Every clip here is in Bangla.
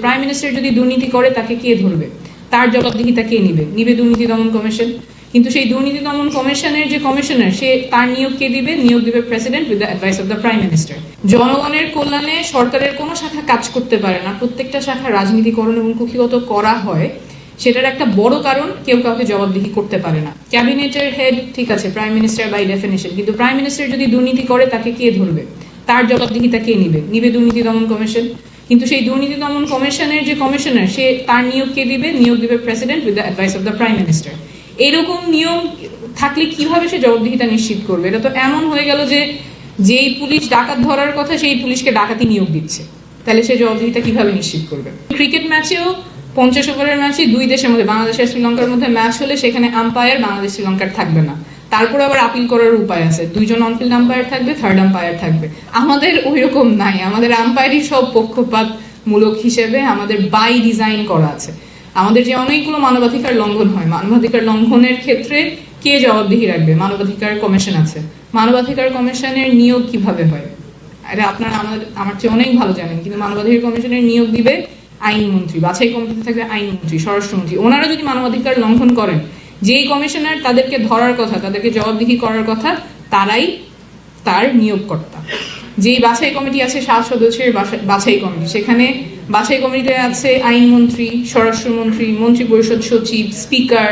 প্রাইম মিনিস্টার যদি দুর্নীতি করে, তাকে কে ধরবে? তার জবাবদিহিতা কে নিবে। নিবে দুর্নীতি দমন কমিশন। কিন্তু সেই দুর্নীতি দমন কমিশনের যে কমিশনার, সে তার নিয়োগ কে দিবে? নিয়োগ দিবে president with the advice of the prime minister জনগণের কল্যাণে সরকারের কোনো শাখা কাজ করতে পারে না। প্রত্যেকটা শাখা রাজনীতিকরণ এবং কুক্ষিগত করা হয়। সেটার একটা বড় কারণ, কেউ কাউকে জবাবদিহি করতে পারে না। ক্যাবিনেটের হেড ঠিক আছে প্রাইম মিনিস্টার বাই ডেফিনেশন কিন্তু প্রাইম মিনিস্টার যদি দুর্নীতি করে, তাকে কে ধরবে? তার জবাবদিহিতা কে নিবে। নিবে দুর্নীতি দমন কমিশন। কিন্তু সেই দুর্নীতি দমন কমিশনের যে কমিশনার, সে তার নিয়োগ কে দিবে? নিয়োগ দিবে president with the advice of the prime minister এরকম নিয়ম থাকলে কীভাবে সে জবাবদিহিতা নিশ্চিত করবে? এটা তো এমন হয়ে গেল যে যেই পুলিশ ডাকাত ধরার কথা, সেই পুলিশকে ডাকাতি নিয়োগ দিচ্ছে। তাহলে সে জবাবদিহিতা কীভাবে নিশ্চিত করবে? ক্রিকেট ম্যাচেও পঞ্চাশ ওভারের ম্যাচে দুই দেশের মধ্যে, বাংলাদেশ আর শ্রীলঙ্কার মধ্যে ম্যাচ হলে সেখানে আম্পায়ার বাংলাদেশ শ্রীলঙ্কার থাকবে না। তারপরে আবার আপিল করার উপায় আছে। দুইজন অনফিল্ড আম্পায়ার থাকবে থার্ড আম্পায়ার থাকবে। আমাদের ওই রকম নাই। আমাদের আম্পায়ারই সব পক্ষপাত মূলক হিসেবে আমাদের বাই ডিজাইন করা আছে। আমাদের যে অনেকগুলো মানবাধিকার লঙ্ঘন হয়, মানবাধিকার লঙ্ঘনের ক্ষেত্রে কে জবাবদিহি রাখবে? মানবাধিকার কমিশন আছে। মানবাধিকার কমিশনের নিয়োগ কীভাবে হয়? আরে আপনারা আমার আমার চেয়ে অনেক ভালো জানেন, কিন্তু মানবাধিকার কমিশনের নিয়োগ দিবে আইনমন্ত্রী, বাছাই কমিটিতে থাকবে আইনমন্ত্রী, স্বরাষ্ট্রমন্ত্রী। ওনারা যদি মানবাধিকার লঙ্ঘন করেন যেই কমিশনার তাদেরকে ধরার কথা, তাদেরকে জবাবদিহি করার কথা, তারাই তার নিয়োগকর্তা। যেই বাছাই কমিটি আছে, সাত সদস্যের বাছাই কমিটি। সেখানে বাছাই কমিটিতে আছে আইনমন্ত্রী, স্বরাষ্ট্রমন্ত্রী মন্ত্রী পরিষদ সচিব, স্পিকার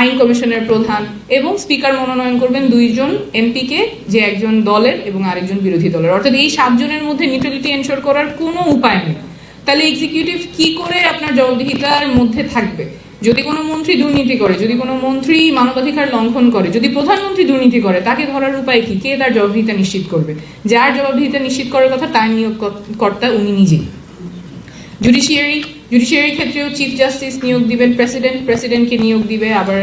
আইন কমিশনের প্রধান এবং স্পিকার মনোনয়ন করবেন দুইজন এমপিকে, যে একজন দলের এবং আরেকজন বিরোধী দলের। অর্থাৎ এই সাতজনের মধ্যে নিউট্রালিটি এনশোর করার কোনো উপায় নেই। তাহলে এক্সিকিউটিভ কি করে আপনার জবাবদিহিতার মধ্যে থাকবে? যদি কোনো মন্ত্রী দুর্নীতি করে, যদি কোনো মন্ত্রী মানবাধিকার লঙ্ঘন করে, যদি প্রধানমন্ত্রী দুর্নীতি করে, তাকে ধরার উপায় কি? কে তার জবাবদিহিতা নিশ্চিত করবে? যার জবাবদিহিতা নিশ্চিত করার কথা, তার নিয়োগ কর্তা উনি নিজেই। জুডিশিয়ারি জুডিশিয়ারি ক্ষেত্রেও চিফ জাস্টিস নিয়োগ দিবেন প্রেসিডেন্ট প্রেসিডেন্টকে নিয়োগ দিবে আবার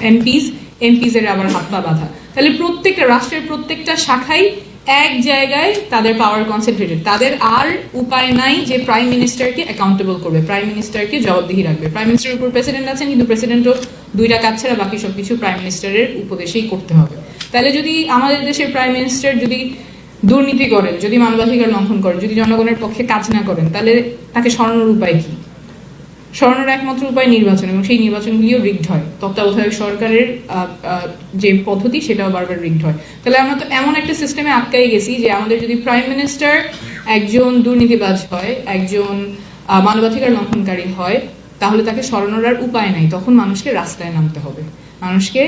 এমপিস এমপিস এর আবার হাত পা বাঁধা। তাহলে প্রত্যেকটা, রাষ্ট্রের প্রত্যেকটা শাখায় এক জায়গায় তাদের পাওয়ার কনসেন্ট্রেটেড তাদের আর উপায় নাই যে প্রাইম মিনিস্টারকে অ্যাকাউন্টেবল করবে। প্রাইম মিনিস্টারকে জবাবদিহি রাখবে। প্রাইম মিনিস্টারের উপর প্রেসিডেন্ট আছেন, কিন্তু প্রেসিডেন্টও দুইটা কাজ ছাড়া বাকি সবকিছু প্রাইম মিনিস্টারের উপদেশেই করতে হবে। তাহলে যদি আমাদের দেশের প্রাইম মিনিস্টার যদি দুর্নীতি করেন, যদি মানবাধিকার লঙ্ঘন করেন, যদি জনগণের পক্ষে কাজ না করেন, তাহলে তাকে সরানোর উপায় কি? সরানোর একমাত্র উপায় নির্বাচন এবং সেই নির্বাচনগুলিও রিগড হয়। তত্ত্বাবধায়ক সরকারের যে পদ্ধতি সেটাও বারবার রিগড হয়। তাহলে আমরা তো এমন একটা সিস্টেমে আটকাই গেছি যে আমাদের যদি প্রাইম মিনিস্টার একজন দুর্নীতিবাজ হয়, একজন মানবাধিকার লঙ্ঘনকারী হয়, তাহলে তাকে সরানোর আর উপায় নাই। তখন মানুষকে রাস্তায় নামতে হবে। মানুষকে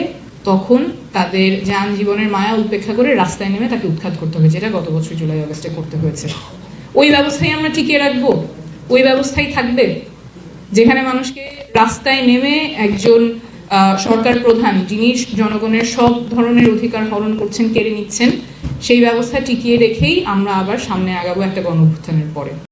তখন তাদের যান জীবনের মায়া উপেক্ষা করে রাস্তায় নেমে তাকে উৎখাত করতে হবে, যেটা গত বছর জুলাই আগস্টে করতে হয়েছে। ওই ব্যবস্থায় আমরা টিকিয়ে রাখব? ওই ব্যবস্থাই থাকবে? যেখানে মানুষকে রাস্তায় নেমে একজন সরকার প্রধান যিনি জনগণের সব ধরনের অধিকার হরণ করছেন, কেড়ে নিচ্ছেন, সেই ব্যবস্থা টিকিয়ে রেখেই আমরা আবার সামনে আগাবো একটা গণ পরে।